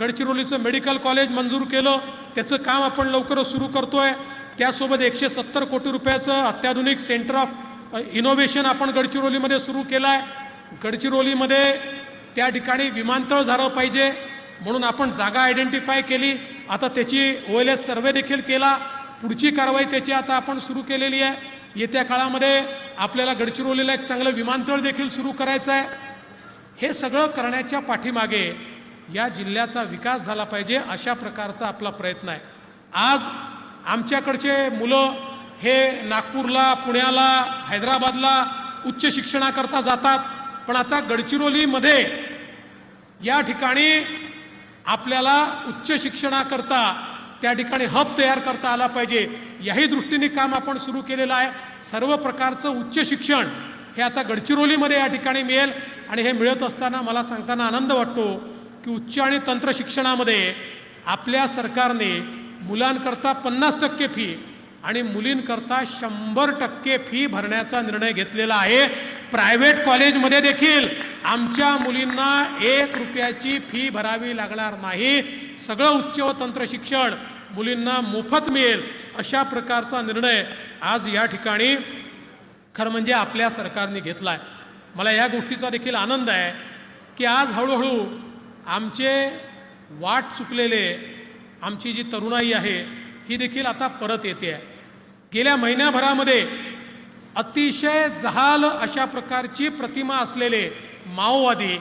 गडचिरोलीचं medical college मंजूर केलं. त्याचं काम आपण लवकरच सुरू करतोय. त्यासोबत एकशे सत्तर कोटी रुपयाचं अत्याधुनिक सेंटर ऑफ इनोव्हेशन आपण गडचिरोलीमध्ये सुरू केलं आहे गडचिरोलीमध्ये त्या ठिकाणी विमानतळ झालं पाहिजे म्हणून आपण जागा आयडेंटिफाय केली. आता त्याची ओ एल एस सर्वे देखील केला. पुढची कारवाई त्याची आता आपण सुरू केलेली आहे. येत्या काळामध्ये आपल्याला गडचिरोलीला एक चांगलं विमानतळ देखील सुरू करायचं आहे हे सगळं करण्याच्या पाठीमागे या जिल्ह्याचा विकास झाला पाहिजे अशा प्रकारचा आपला प्रयत्न आहे. आज आमच्याकडचे मुलं हे नागपूरला पुण्याला हैदराबादला उच्च शिक्षणाकरता जातात. पण आता गडचिरोलीमध्ये या ठिकाणी आपल्याला उच्च शिक्षणाकरता त्या ठिकाणी हब तयार करता आला पाहिजे. याही दृष्टीने काम आपण सुरू केलेलं आहे. सर्व प्रकारचं उच्च शिक्षण हे आता गडचिरोलीमध्ये या ठिकाणी मिळेल आणि हे मिळत असताना मला सांगताना आनंद वाटतो की उच्च आणि तंत्र शिक्षणामध्ये आपल्या सरकारने मुलांकरता पन्नास टक्के फी आणि मुलींकरता शंभर टक्के फी भरण्याचा निर्णय घेतलेला आहे. प्रायव्हेट कॉलेजमध्ये देखील आमच्या मुलींना एक रुपयाची फी भरावी लागणार नाही. सगळं उच्च व तंत्र शिक्षण मुलींना मोफत मिळेल अशा प्रकारचा निर्णय आज या ठिकाणी खरं म्हणजे आपल्या सरकारने घेतला आहे मला या गोष्टीचा देखील आनंद आहे की आज हळूहळू आमचे वाट चुकलेले आमची जी तरुणाई आहे ही देखील आता परत येते आहे. गेल्या महिन्याभरामध्ये अतिशय जहाल अशा प्रकारची प्रतिमा असलेले माओवादी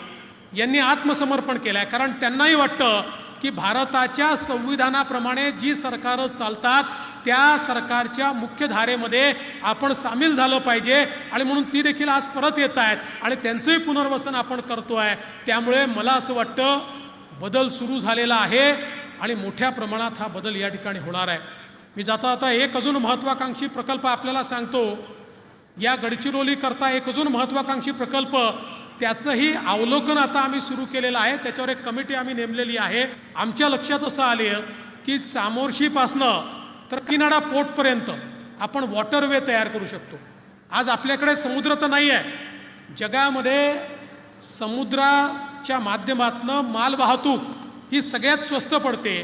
यांनी आत्मसमर्पण केलं आहे कारण त्यांनाही वाटतं की भारताच्या संविधानाप्रमाणे जी सरकारं चालतात त्या सरकारच्या मुख्य धारेमध्ये आपण सामील झालं पाहिजे आणि म्हणून ती देखील आज परत येत आहेत आणि त्यांचंही पुनर्वसन आपण करतो आहे. त्यामुळे मला असं वाटतं बदल सुरू झालेला आहे आणि मोठ्या प्रमाणात हा बदल या ठिकाणी होणार आहे. मी जाता आता एक अजून महत्त्वाकांक्षी प्रकल्प आपल्याला सांगतो. या गडचिरोलीकरता एक अजून महत्त्वाकांक्षी प्रकल्प त्याचंही अवलोकन आता आम्ही सुरू केलेलं आहे. त्याच्यावर एक कमिटी आम्ही नेमलेली आहे. आमच्या लक्षात असं आले की चामोर्शीपासनं तर किनाडा पोर्टपर्यंत आपण वॉटरवे तयार करू शकतो. आज आपल्याकडे समुद्र तर नाही आहे जगामध्ये समुद्राच्या माध्यमातनं मालवाहतूक ही सगळ्यात स्वस्त पडते.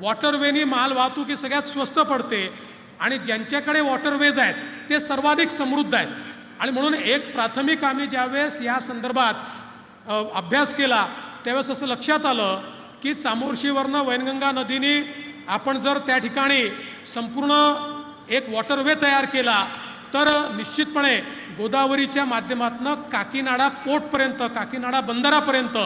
वॉटरवेनी मालवाहतूक ही सगळ्यात स्वस्त पडते. आणि ज्यांच्याकडे वॉटरवेज आहेत ते सर्वाधिक समृद्ध आहेत. आणि म्हणून एक प्राथमिक आम्ही ज्यावेळेस या संदर्भात अभ्यास केला त्यावेळेस असं लक्षात आलं की चामोर्शीवरनं वैनगंगा नदीने आपण जर त्या ठिकाणी संपूर्ण एक वॉटरवे तयार केला तर निश्चितपणे गोदावरीच्या माध्यमातनं काकीनाडा पोर्टपर्यंत काकीनाडा बंदरापर्यंत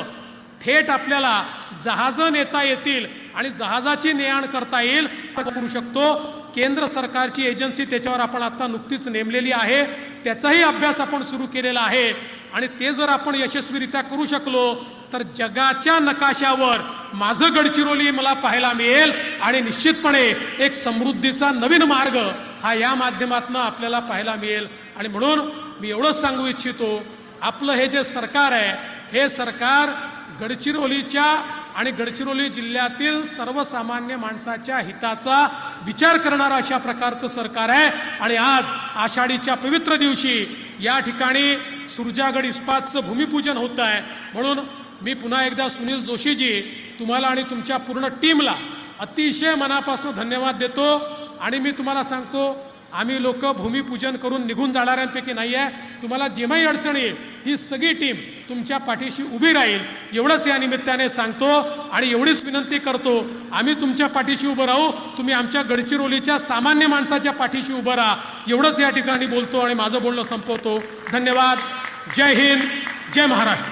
थेट आपल्याला जहाजं नेता येतील आणि जहाजाची ने आण करता येईल. करू शकतो. केंद्र सरकारची एजन्सी त्याच्यावर आपण आता नुकतीच नेमलेली आहे. त्याचाही अभ्यास आपण सुरू केलेला आहे. आणि ते जर आपण यशस्वीरित्या करू शकलो तर जगाच्या नकाशावर माझं गडचिरोली मला पाहायला मिळेल आणि निश्चितपणे एक समृद्धीचा नवीन मार्ग हा या माध्यमातून आपल्याला पाहायला मिळेल. आणि म्हणून मी एवढंच सांगू इच्छितो आपलं हे जे सरकार आहे हे सरकार गडचिरोलीच्या आणि गडचिरोली जिल्ह्यातील सर्वसामान्य माणसाच्या हिताचा विचार करणारं अशा प्रकारचं सरकार आहे. आणि आज आषाढीच्या पवित्र दिवशी या ठिकाणी सुरजागड इस्पातचं भूमिपूजन होत आहे. म्हणून मी पुन्हा एकदा सुनील जोशीजी तुम्हाला आणि तुमच्या पूर्ण टीमला अतिशय मनापासून धन्यवाद देतो. आणि मी तुम्हाला सांगतो आम्ही लोक भूमिपूजन करून निघून जाणाऱ्यांपैकी नाही आहे तुम्हाला जेव्हाही अडचण येईल ही सगळी टीम तुमच्या पाठीशी उभी राहील. एवढंच या निमित्ताने सांगतो आणि एवढीच विनंती करतो आम्ही तुमच्या पाठीशी उभं राहू. तुम्ही आमच्या गडचिरोलीच्या सामान्य माणसाच्या पाठीशी उभं राहा. एवढंच या ठिकाणी बोलतो आणि माझं बोलणं संपवतो. धन्यवाद. जय हिंद. जय महाराष्ट्र.